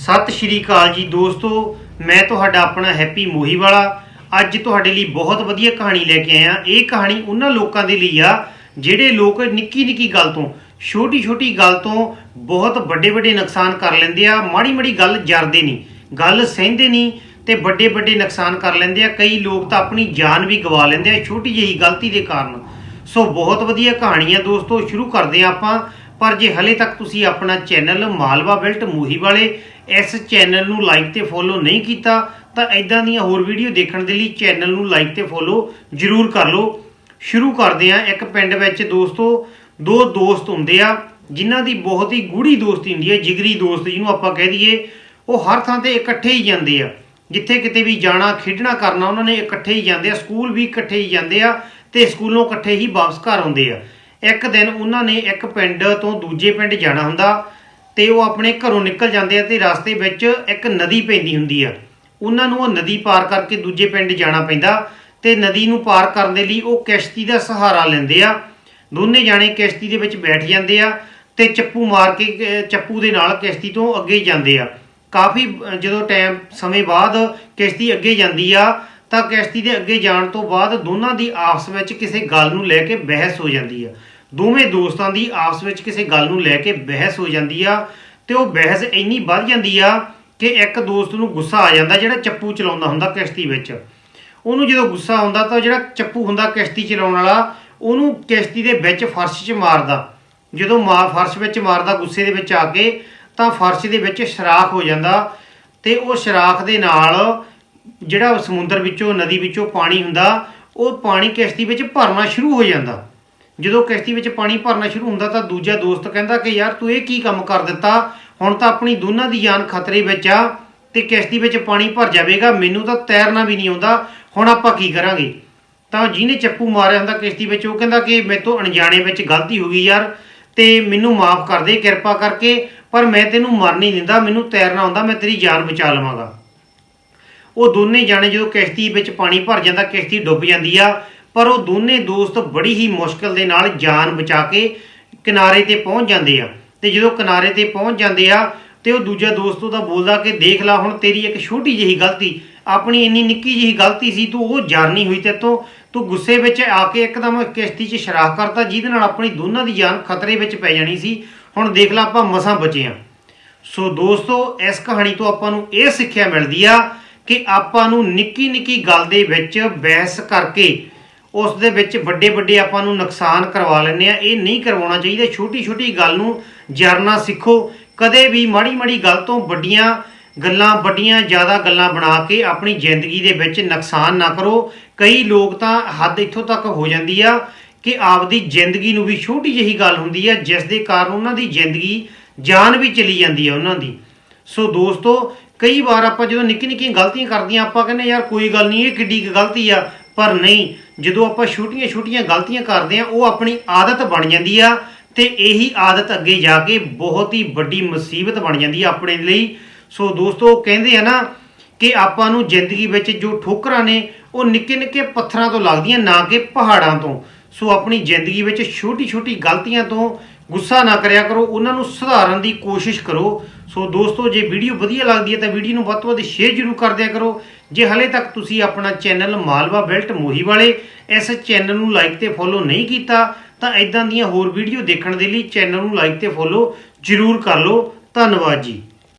ਸਤਿ ਸ਼੍ਰੀ ਅਕਾਲ ਜੀ ਦੋਸਤੋ, ਮੈਂ ਤੁਹਾਡਾ ਆਪਣਾ ਹੈਪੀ ਮੋਹੀ ਵਾਲਾ ਅੱਜ ਤੁਹਾਡੇ ਲਈ ਬਹੁਤ ਵਧੀਆ ਕਹਾਣੀ ਲੈ ਕੇ ਆਇਆ। ਇਹ ਕਹਾਣੀ ਉਹਨਾਂ ਲੋਕਾਂ ਦੇ ਲਈ ਆ, ਜਿਹੜੇ ਲੋਕ ਨਿੱਕੀ ਨਿੱਕੀ ਗੱਲ ਤੋਂ ਛੋਟੀ ਛੋਟੀ ਗੱਲ ਤੋਂ ਬਹੁਤ ਵੱਡੇ ਵੱਡੇ ਨੁਕਸਾਨ ਕਰ ਲੈਂਦੇ ਆ ਮਾੜੀ ਮਾੜੀ ਗੱਲ ਜਰਦੇ ਨਹੀਂ, ਗੱਲ ਸਹਿੰਦੇ ਨਹੀਂ ਤੇ ਵੱਡੇ ਵੱਡੇ ਨੁਕਸਾਨ ਕਰ ਲੈਂਦੇ ਆ। ਕਈ ਲੋਕ ਤਾਂ ਆਪਣੀ ਜਾਨ ਵੀ ਗਵਾ ਲੈਂਦੇ ਆ, ਛੋਟੀ ਜਿਹੀ ਗਲਤੀ ਦੇ ਕਾਰਨ। ਸੋ ਬਹੁਤ ਵਧੀਆ ਕਹਾਣੀ ਆ ਦੋਸਤੋ, ਸ਼ੁਰੂ ਕਰਦੇ ਆ ਆਪਾਂ। ਪਰ ਜੇ ਹਲੇ ਤੱਕ ਤੁਸੀਂ ਆਪਣਾ ਚੈਨਲ ਮਾਲਵਾ ਬਿਲਟ ਮੂਹੀ ਵਾਲੇ ਇਸ ਚੈਨਲ ਨੂੰ ਲਾਈਕ ਤੇ ਫੋਲੋ ਨਹੀਂ ਕੀਤਾ, ਤਾਂ ਐਦਾਂ ਦੀਆਂ ਹੋਰ ਵੀਡੀਓ ਦੇਖਣ ਦੇ ਲਈ ਚੈਨਲ ਨੂੰ ਲਾਈਕ ਤੇ ਫੋਲੋ ਜ਼ਰੂਰ ਕਰ ਲਓ। ਸ਼ੁਰੂ ਕਰਦੇ ਆ ਇੱਕ ਪਿੰਡ ਵਿੱਚ ਦੋਸਤੋ, ਦੋ ਦੋਸਤ ਹੁੰਦੇ ਆ, ਜਿਨ੍ਹਾਂ ਦੀ ਬਹੁਤ ਹੀ ਗੂੜੀ ਦੋਸਤੀ ਹੁੰਦੀ ਹੈ, ਜਿਗਰੀ ਦੋਸਤ ਜਿਹਨੂੰ ਆਪਾਂ ਕਹਿ ਦਈਏ, ਉਹ ਹਰ ਥਾਂ ਤੇ ਇਕੱਠੇ ਹੀ ਜਾਂਦੇ ਆ। ਜਿੱਥੇ ਕਿਤੇ ਵੀ ਜਾਣਾ, ਖੇਡਣਾ, ਕਰਨਾ, ਉਹਨਾਂ ਨੇ ਇਕੱਠੇ ਹੀ ਜਾਂਦੇ ਆ, ਸਕੂਲ ਵੀ ਇਕੱਠੇ ਹੀ ਜਾਂਦੇ ਆ ਤੇ ਸਕੂਲੋਂ ਇਕੱਠੇ ਹੀ ਵਾਪਸ ਘਰ ਆਉਂਦੇ ਆ। ਇੱਕ ਦਿਨ ਉਹਨਾਂ ਨੇ ਇੱਕ ਪਿੰਡ ਤੋਂ ਦੂਜੇ ਪਿੰਡ ਜਾਣਾ ਹੁੰਦਾ ਤੇ ਉਹ ਆਪਣੇ ਘਰੋਂ ਨਿਕਲ ਜਾਂਦੇ ਆ ਤੇ ਰਸਤੇ ਵਿੱਚ ਇੱਕ ਨਦੀ ਪੈਂਦੀ ਹੁੰਦੀ ਆ। ਉਹਨਾਂ ਨੂੰ ਉਹ ਨਦੀ ਪਾਰ ਕਰਕੇ ਦੂਜੇ ਪਿੰਡ ਜਾਣਾ ਪੈਂਦਾ ਤੇ ਨਦੀ ਨੂੰ ਪਾਰ ਕਰਨ ਦੇ ਲਈ ਉਹ ਕਿਸ਼ਤੀ ਦਾ ਸਹਾਰਾ ਲੈਂਦੇ ਆ। ਦੋਨੇ ਜਾਣੇ ਕਿਸ਼ਤੀ ਦੇ ਵਿੱਚ ਬੈਠ ਜਾਂਦੇ ਆ ਤੇ ਚੱਪੂ ਮਾਰ ਕੇ, ਚੱਪੂ ਦੇ ਨਾਲ ਕਿਸ਼ਤੀ ਤੋਂ ਅੱਗੇ ਜਾਂਦੇ ਆ। ਕਾਫੀ ਜਦੋਂ ਟਾਈਮ, ਸਮੇਂ ਬਾਅਦ ਕਿਸ਼ਤੀ ਅੱਗੇ ਜਾਂਦੀ ਆ, ਤਾਂ ਕਿਸ਼ਤੀ ਦੇ ਅੱਗੇ ਜਾਣ ਤੋਂ ਬਾਅਦ ਦੋਨਾਂ ਦੀ ਆਪਸ ਵਿੱਚ ਕਿਸੇ ਗੱਲ ਨੂੰ ਲੈ ਕੇ ਬਹਿਸ ਹੋ ਜਾਂਦੀ ਆ। ਦੋਵੇਂ ਦੋਸਤਾਂ ਦੀ ਆਪਸ ਵਿੱਚ ਕਿਸੇ ਗੱਲ ਨੂੰ ਲੈ ਕੇ ਬਹਿਸ ਹੋ ਜਾਂਦੀ ਆ ਤੇ ਉਹ ਬਹਿਸ ਇੰਨੀ ਵੱਧ ਜਾਂਦੀ ਆ ਕਿ ਇੱਕ ਦੋਸਤ ਨੂੰ ਗੁੱਸਾ ਆ ਜਾਂਦਾ ਜਿਹੜਾ ਚੱਪੂ ਚਲਾਉਂਦਾ ਹੁੰਦਾ ਕਿਸ਼ਤੀ ਵਿੱਚ। ਉਹਨੂੰ ਜਦੋਂ ਗੁੱਸਾ ਆਉਂਦਾ ਤਾਂ ਜਿਹੜਾ ਚੱਪੂ ਹੁੰਦਾ ਕਿਸ਼ਤੀ ਚਲਾਉਣ ਵਾਲਾ, ਉਹਨੂੰ ਕਿਸ਼ਤੀ ਦੇ ਵਿੱਚ ਫਰਸ਼ 'ਚ ਮਾਰਦਾ। ਜਦੋਂ ਮਾਰ ਫਰਸ਼ ਵਿੱਚ ਮਾਰਦਾ ਗੁੱਸੇ ਦੇ ਵਿੱਚ ਆ ਕੇ, ਤਾਂ ਫਰਸ਼ ਦੇ ਵਿੱਚ ਸ਼ਰਾਖ ਹੋ ਜਾਂਦਾ ਤੇ ਉਹ ਸ਼ਰਾਖ ਦੇ ਨਾਲ ਜਿਹੜਾ ਸਮੁੰਦਰ ਵਿੱਚੋਂ, ਨਦੀ ਵਿੱਚੋਂ ਪਾਣੀ ਹੁੰਦਾ, ਉਹ ਪਾਣੀ ਕਿਸ਼ਤੀ ਵਿੱਚ ਭਰਨਾ ਸ਼ੁਰੂ ਹੋ ਜਾਂਦਾ। ਜਦੋਂ ਕਿਸ਼ਤੀ ਵਿੱਚ ਪਾਣੀ ਭਰਨਾ ਸ਼ੁਰੂ ਹੁੰਦਾ ਤਾਂ ਦੂਜਾ ਦੋਸਤ ਕਹਿੰਦਾ ਕਿ ਯਾਰ ਤੂੰ ਇਹ ਕੀ ਕੰਮ ਕਰ ਦਿੱਤਾ? ਹੁਣ ਤਾਂ ਆਪਣੀ ਦੋਨਾਂ ਦੀ ਜਾਨ ਖਤਰੇ ਵਿੱਚ ਆ ਤੇ ਕਿਸ਼ਤੀ ਵਿੱਚ ਪਾਣੀ ਭਰ ਜਾਵੇਗਾ, ਮੈਨੂੰ ਤਾਂ ਤੈਰਨਾ ਵੀ ਨਹੀਂ ਆਉਂਦਾ। ਹੁਣ ਆਪਾਂ ਕੀ ਕਰਾਂਗੇ? ਤਾਂ ਜਿਹਨੇ ਚੱਪੂ ਮਾਰਿਆ ਹੁੰਦਾ ਕਿਸ਼ਤੀ ਵਿੱਚ, ਉਹ ਕਹਿੰਦਾ ਕਿ ਮੇਰੇ ਤੋਂ ਅਣਜਾਣੇ ਵਿੱਚ ਗਲਤੀ ਹੋ ਗਈ ਯਾਰ ਤੇ ਮੈਨੂੰ ਮਾਫ ਕਰ ਦੇ ਕਿਰਪਾ ਕਰਕੇ, ਪਰ ਮੈਂ ਤੈਨੂੰ ਮਰ ਨਹੀਂ ਦਿੰਦਾ, ਮੈਨੂੰ ਤੈਰਨਾ ਆਉਂਦਾ, ਮੈਂ ਤੇਰੀ ਜਾਨ ਬਚਾ ਲਵਾਂਗਾ। ਉਹ ਦੋਨੇ ਜਾਣੇ ਜਦੋਂ ਕਿਸ਼ਤੀ ਵਿੱਚ ਪਾਣੀ ਭਰ ਜਾਂਦਾ, ਕਿਸ਼ਤੀ ਡੁੱਬ ਜਾਂਦੀ ਆ। ਪਰ ਉਹ ਦੋਨੇ ਦੋਸਤ ਬੜੀ ਹੀ ਮੁਸ਼ਕਲ ਦੇ ਨਾਲ ਜਾਨ ਬਚਾ ਕੇ ਕਿਨਾਰੇ ਤੇ ਪਹੁੰਚ ਜਾਂਦੇ ਆ। ਤੇ ਜਦੋਂ ਕਿਨਾਰੇ ਤੇ ਪਹੁੰਚ ਜਾਂਦੇ ਆ ਤੇ ਉਹ ਦੂਜਾ ਦੋਸਤ ਉਹਦਾ ਬੋਲਦਾ ਕਿ ਦੇਖ ਲੈ, ਹੁਣ ਤੇਰੀ ਇੱਕ ਛੋਟੀ ਜਿਹੀ ਗਲਤੀ, ਆਪਣੀ ਇੰਨੀ ਨਿੱਕੀ ਜਿਹੀ ਗਲਤੀ ਸੀ, ਤੂੰ ਉਹ ਜਾਣੀ ਹੋਈ ਤੇ ਤੋਂ ਤੂੰ ਗੁੱਸੇ ਵਿੱਚ ਆ ਕੇ ਇੱਕਦਮ ਕਿਸ਼ਤੀ 'ਚ ਸ਼ਰਾਕ ਕਰਤਾ, ਜਿਹਦੇ ਨਾਲ ਆਪਣੀ ਦੋਨਾਂ ਦੀ ਜਾਨ ਖਤਰੇ ਵਿੱਚ ਪੈ ਜਾਣੀ ਸੀ। ਹੁਣ ਦੇਖ ਲੈ, ਆਪਾਂ ਮਸਾਂ ਬਚੇ ਆ। ਸੋ ਦੋਸਤੋ, ਇਸ ਕਹਾਣੀ ਤੋਂ ਆਪਾਂ ਨੂੰ ਇਹ ਸਿੱਖਿਆ ਮਿਲਦੀ ਆ ਕਿ ਆਪਾਂ ਨੂੰ ਨਿੱਕੀ ਨਿੱਕੀ ਗੱਲ ਦੇ ਵਿੱਚ ਬਹਿਸ ਕਰਕੇ ਉਸ ਦੇ ਵਿੱਚ ਵੱਡੇ ਵੱਡੇ ਆਪਾਂ ਨੂੰ ਨੁਕਸਾਨ ਕਰਵਾ ਲੈਂਦੇ ਆ। ਇਹ ਨਹੀਂ ਕਰਵਾਉਣਾ ਚਾਹੀਦਾ। ਛੋਟੀ ਛੋਟੀ ਗੱਲ ਨੂੰ ਜਰਨਾ ਸਿੱਖੋ। ਕਦੇ ਵੀ ਮਾੜੀ ਮਾੜੀ ਗੱਲ ਤੋਂ ਵੱਡੀਆਂ ਗੱਲਾਂ, ਵੱਡੀਆਂ ਜ਼ਿਆਦਾ ਗੱਲਾਂ ਬਣਾ ਕੇ ਆਪਣੀ ਜ਼ਿੰਦਗੀ ਦੇ ਵਿੱਚ ਨੁਕਸਾਨ ਨਾ ਕਰੋ। ਕਈ ਲੋਕ ਤਾਂ ਹੱਦ ਇੱਥੋਂ ਤੱਕ ਹੋ ਜਾਂਦੀ ਆ ਕਿ ਆਪਦੀ ਜ਼ਿੰਦਗੀ ਨੂੰ ਵੀ ਛੋਟੀ ਜਿਹੀ ਗੱਲ ਹੁੰਦੀ ਆ, ਜਿਸ ਦੇ ਕਾਰਨ ਉਹਨਾਂ ਦੀ ਜ਼ਿੰਦਗੀ ਜਾਨ ਵੀ ਚਲੀ ਜਾਂਦੀ ਆ ਉਹਨਾਂ ਦੀ। ਸੋ ਦੋਸਤੋ, ਕਈ ਵਾਰ ਆਪਾਂ ਜਦੋਂ ਨਿੱਕੀ ਨਿੱਕੀਆਂ ਗਲਤੀਆਂ ਕਰਦੀਆਂ, ਆਪਾਂ ਕਹਿੰਦੇ ਯਾਰ ਕੋਈ ਗੱਲ ਨਹੀਂ, ਇਹ ਕਿੱਡੀ ਕੁ ਗਲਤੀ ਆ। ਪਰ ਨਹੀਂ ਜਦੋਂ ਆਪਾਂ ਛੋਟੀਆਂ ਛੋਟੀਆਂ ਗਲਤੀਆਂ ਕਰਦੇ ਆ ਉਹ ਆਪਣੀ ਆਦਤ ਬਣ ਜਾਂਦੀ ਆ ਤੇ ਇਹੀ ਆਦਤ ਅੱਗੇ ਜਾ ਕੇ ਬਹੁਤ ਹੀ ਵੱਡੀ ਮੁਸੀਬਤ ਬਣ ਜਾਂਦੀ ਆ ਆਪਣੇ ਲਈ। ਸੋ ਦੋਸਤੋ ਕਹਿੰਦੇ ਆ ਨਾ ਕਿ ਆਪਾਂ ਨੂੰ ਜ਼ਿੰਦਗੀ ਵਿੱਚ ਜੋ ਠੋਕਰਾਂ ਨੇ, ਉਹ ਨਿੱਕੇ ਨਿੱਕੇ ਪੱਥਰਾਂ ਤੋਂ ਲੱਗਦੀਆਂ, ਨਾ ਕਿ ਪਹਾੜਾਂ ਤੋਂ। ਸੋ ਆਪਣੀ ਜ਼ਿੰਦਗੀ ਵਿੱਚ ਛੋਟੀ ਛੋਟੀ ਗਲਤੀਆਂ ਤੋਂ ਗੁੱਸਾ ਨਾ ਕਰਿਆ ਕਰੋ, ਉਹਨਾਂ ਨੂੰ ਸੁਧਾਰਨ ਦੀ ਕੋਸ਼ਿਸ਼ ਕਰੋ। ਸੋ ਦੋਸਤੋ, ਜੇ ਵੀਡੀਓ ਵਧੀਆ ਲੱਗਦੀ ਹੈ ਤਾਂ ਵੀਡੀਓ ਨੂੰ ਵੱਧ ਤੋਂ ਵੱਧ ਸ਼ੇਅਰ ਜ਼ਰੂਰ ਕਰ ਦਿਆ ਕਰੋ। ਜੇ ਹਲੇ ਤੱਕ ਤੁਸੀਂ ਆਪਣਾ ਚੈਨਲ ਮਾਲਵਾ ਬੈਲਟ ਮੋਹੀ ਵਾਲੇ ਇਸ ਚੈਨਲ ਨੂੰ ਲਾਈਕ ਤੇ ਫੋਲੋ ਨਹੀਂ ਕੀਤਾ, ਤਾਂ ਇਦਾਂ ਦੀਆਂ ਹੋਰ ਵੀਡੀਓ ਦੇਖਣ ਦੇ ਲਈ ਚੈਨਲ ਨੂੰ ਲਾਈਕ ਤੇ ਫੋਲੋ ਜ਼ਰੂਰ ਕਰ ਲਓ। ਧੰਨਵਾਦ ਜੀ।